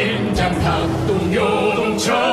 심장 박동 요동쳐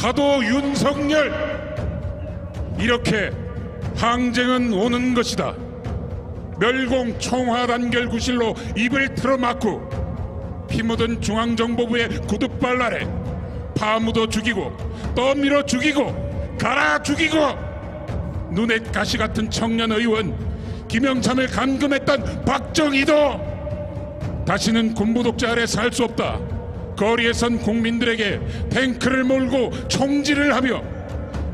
파도 윤석열 이렇게 항쟁은 오는 것이다 멸공 총화 단결 구실로 입을 틀어막고 피 묻은 중앙정보부의 구둣발 아래 파묻어 죽이고 떠밀어 죽이고 갈아 죽이고 눈에 가시 같은 청년 의원 김영참을 감금했던 박정희도 다시는 군부 독재 아래 살 수 없다. 거리에 선 국민들에게 탱크를 몰고 총질을 하며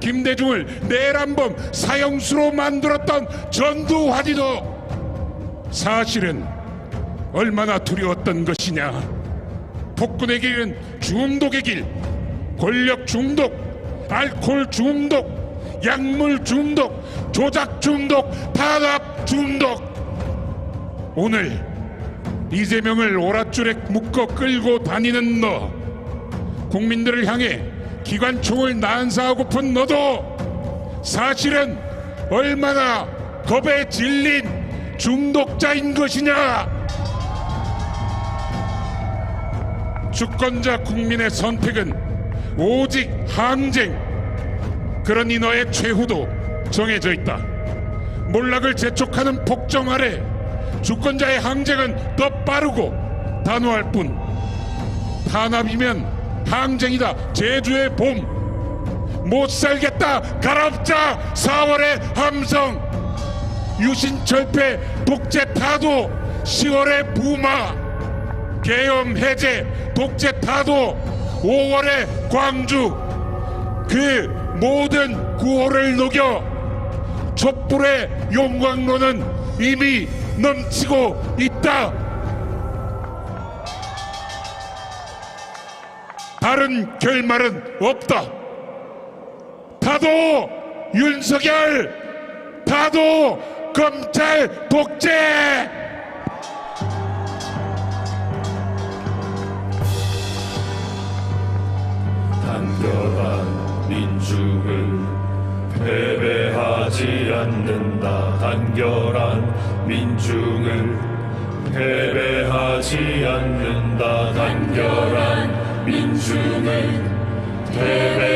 김대중을 내란범 사형수로 만들었던 전두환이도 사실은 얼마나 두려웠던 것이냐. 폭군의 길은 중독의 길, 권력 중독, 알코올 중독, 약물 중독, 조작 중독, 탄압 중독. 오늘 이재명을 오랏줄에 묶어 끌고 다니는 너. 국민들을 향해 기관총을 난사하고픈 너도 사실은 얼마나 겁에 질린 중독자인 것이냐. 주권자 국민의 선택은 오직 항쟁. 그러니 너의 최후도 정해져 있다. 몰락을 재촉하는 폭정 아래 주권자의 항쟁은 더 빠르고 단호할 뿐 탄압이면 항쟁이다. 제주의 봄. 못 살겠다. 가랍자. 4월의 함성. 유신 철폐 독재 타도. 10월의 부마. 계엄 해제 독재 타도. 5월의 광주. 그 모든 구호를 녹여 촛불의 용광로는 이미 넘치고 있다. 다른 결말은 없다. 다도 윤석열, 다도 검찰 독재! 단결한 민중을 패배하지 않는다. 단결한 민중을 패배하지 않는다. 단결한 민중을 패배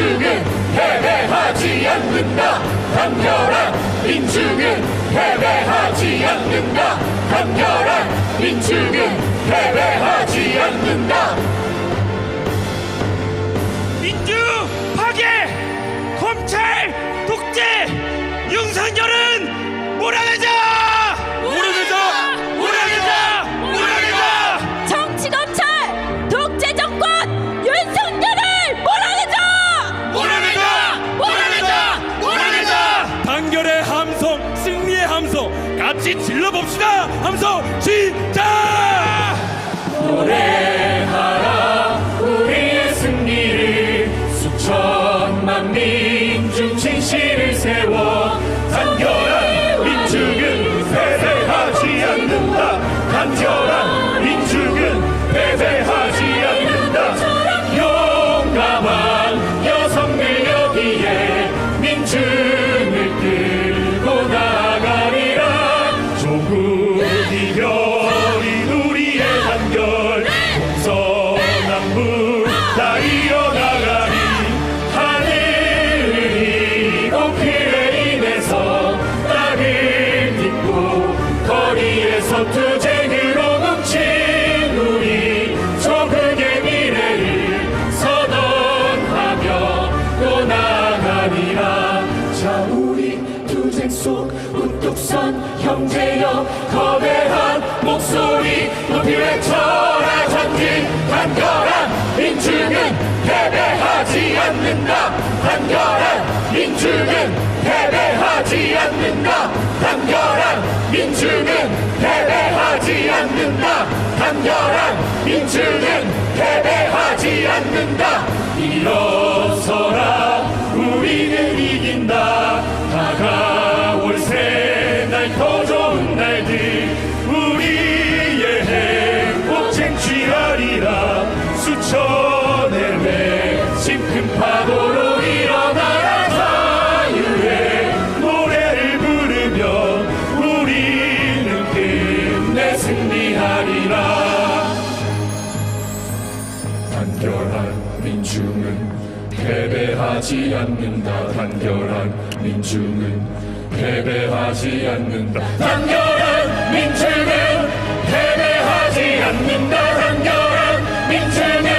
민중은 패배하지 않는다. 단결한 민중은 패배하지 않는다. 단결한 민중은 패배하지 않는다. 민주 파괴 검찰 독재 윤석열은 몰아내자 같이 질러봅시다 함성 시작! 노래 속 우뚝 선 형제여 거대한 목소리 높이 외쳐라. 전진 단결한 민중은 패배하지 않는다. 단결한 민중은 패배하지 않는다. 단결한 민중은 패배하지 않는다. 단결한 민중은 패배하지 않는다. 일어 패배하지 않는다. 당연한 민주는 패배하지 않는다. 당연한 민주는